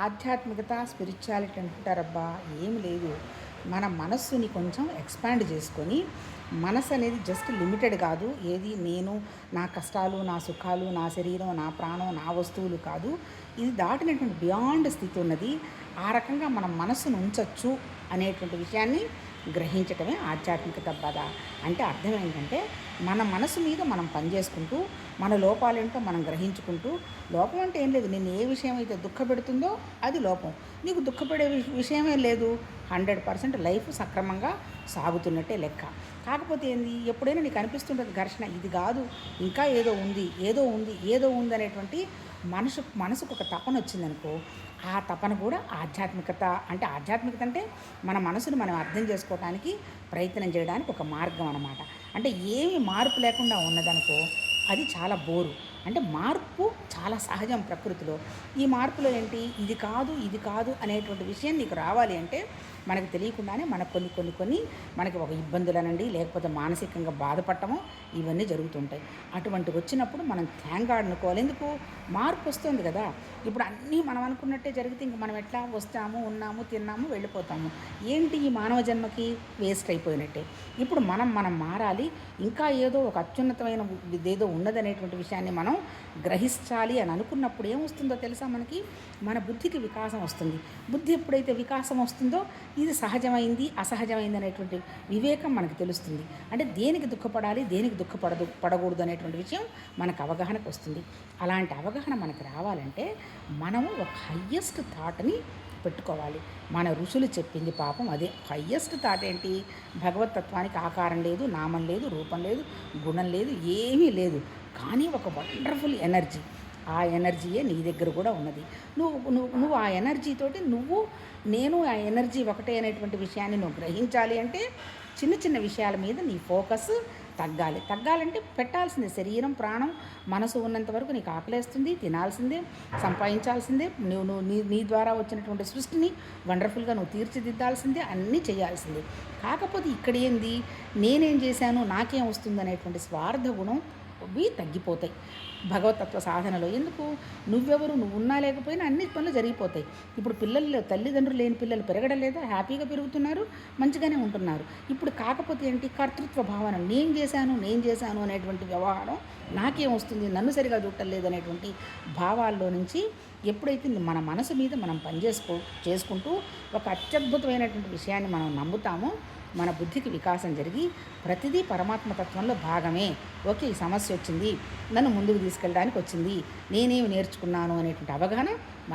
ఆధ్యాత్మికత స్పిరిచువాలిటీ అంటారబ్బా ఏం లేదు. మన మనస్సుని కొంచెం ఎక్స్పాండ్ చేసుకొని మనసు అనేది జస్ట్ లిమిటెడ్ కాదు. ఏది నేను నా కష్టాలు నా సుఖాలు నా శరీరం నా ప్రాణం నా వస్తువులు కాదు. ఇది దాటినటువంటి బియాండ్ స్థితి ఉన్నది. ఆ రకంగా మన మనస్సును ఉంచవచ్చు అనేటువంటి విషయాన్ని గ్రహించటమే ఆధ్యాత్మికత బాధ. అంటే అర్థం ఏంటంటే మన మనసు మీద మనం పనిచేసుకుంటూ మన లోపాలేంటో మనం గ్రహించుకుంటూ లోపం అంటే ఏం లేదు. నేను ఏ విషయం అయితే దుఃఖపెడుతుందో అది లోపం. నీకు దుఃఖపడే విషయమే లేదు. హండ్రెడ్ పర్సెంట్ లైఫ్ సక్రమంగా సాగుతున్నట్టే లెక్క. కాకపోతే ఏంది? ఎప్పుడైనా నీకు అనిపిస్తుంటుంది ఘర్షణ ఇది కాదు ఇంకా ఏదో ఉంది ఏదో ఉంది ఏదో ఉంది అనేటువంటి మనసు మనసుకు ఒక తపన వచ్చిందనుకో ఆ తపన కూడా ఆధ్యాత్మికత అంటే ఆధ్యాత్మికత అంటే మన మనసును మనం అర్థం చేసుకోవడానికి ప్రయత్నం చేయడానికి ఒక మార్గం అన్నమాట. అంటే ఏమి మార్పు లేకుండా ఉన్నదనుకో అది చాలా బోరు. అంటే మార్పు చాలా సహజం ప్రకృతిలో. ఈ మార్పులో ఏంటి? ఇది కాదు ఇది కాదు అనేటువంటి విషయం నీకు రావాలి అంటే మనకు తెలియకుండానే మనకు కొన్ని కొన్ని కొన్ని మనకి ఒక ఇబ్బందులనండి లేకపోతే మానసికంగా బాధపడటము ఇవన్నీ జరుగుతుంటాయి. అటువంటి వచ్చినప్పుడు మనం థ్యాంక్ గాడ్ అనుకోవాలి. ఎందుకు? మార్పు వస్తుంది కదా. ఇప్పుడు అన్నీ మనం అనుకున్నట్టే జరిగితే ఇంక మనం ఎట్లా వస్తాము ఉన్నాము తిన్నాము వెళ్ళిపోతాము. ఏంటి ఈ మానవ జన్మకి వేస్ట్ అయిపోయినట్టే? ఇప్పుడు మనం మనం మారాలి. ఇంకా ఏదో ఒక అత్యున్నతమైన ఏదో ఉన్నదనేటువంటి విషయాన్ని మనం గ్రహించాలి అని అనుకున్నప్పుడు ఏమొస్తుందో తెలుసా మనకి? మన బుద్ధికి వికాసం వస్తుంది. బుద్ధి ఎప్పుడైతే వికాసం వస్తుందో ఇది సహజమైంది అసహజమైంది అనేటువంటి వివేకం మనకు తెలుస్తుంది. అంటే దేనికి దుఃఖపడాలి దేనికి దుఃఖపడదు పడకూడదు అనేటువంటి విషయం మనకు అవగాహనకు వస్తుంది. అలాంటి అవగాహన మనకు రావాలంటే మనము ఒక హయ్యెస్ట్ థాట్ని పెట్టుకోవాలి మన ఋషులు చెప్పింది పాపం అదే. హయ్యెస్ట్ థాట్ ఏంటి? భగవతత్వానికి ఆకారం లేదు నామం లేదు రూపం లేదు గుణం లేదు ఏమీ లేదు. కానీ ఒక వండర్ఫుల్ ఎనర్జీ. ఆ ఎనర్జీయే నీ దగ్గర కూడా ఉన్నది. నువ్వు నువ్వు నువ్వు ఆ ఎనర్జీతోటి నువ్వు నేను ఆ ఎనర్జీ ఒకటే అనేటువంటి విషయాన్ని నువ్వు గ్రహించాలి అంటే చిన్న చిన్న విషయాల మీద నీ ఫోకస్ తగ్గాలి. తగ్గాలంటే పెట్టాల్సిందే. శరీరం ప్రాణం మనసు ఉన్నంత వరకు నీకు ఆకలేస్తుంది తినాల్సిందే సంపాదించాల్సిందే నువ్వు నువ్వు నీ నీ ద్వారా వచ్చినటువంటి సృష్టిని వండర్ఫుల్గా నువ్వు తీర్చిదిద్దాల్సిందే అన్నీ చేయాల్సిందే. కాకపోతే ఇక్కడ ఏంది? నేనేం చేశాను? నాకేం వస్తుంది అనేటువంటి స్వార్థ గుణం అవి తగ్గిపోతాయి. భగవతత్వ సాధనలో. ఎందుకు? నువ్వెవరు? నువ్వు ఉన్నా లేకపోయినా అన్ని పనులు జరిగిపోతాయి. ఇప్పుడు పిల్లలు తల్లిదండ్రులు లేని పిల్లలు పెరగడం లేదా హ్యాపీగా పెరుగుతున్నారు మంచిగానే ఉంటున్నారు. ఇప్పుడు కాకపోతే ఏంటి? కర్తృత్వ భావన. నేను చేశాను నేను చేశాను అనేటువంటి వ్యవహారం నాకేం వస్తుంది? నన్ను సరిగా చూడటం లేదు అనేటువంటి భావాల్లో నుంచి ఎప్పుడైతే మన మనసు మీద మనం పనిచేసుకో చేసుకుంటూ ఒక అత్యద్భుతమైనటువంటి విషయాన్ని మనం నమ్ముతామో మన బుద్ధికి వికాసం జరిగి ప్రతిదీ పరమాత్మ తత్వంలో భాగమే. ఓకే ఈ సమస్య వచ్చింది. నన్ను ముందుకు తీసుకెళ్ళడానికి వచ్చింది. నేనేమి నేర్చుకున్నాను అనేటువంటి అవగాహన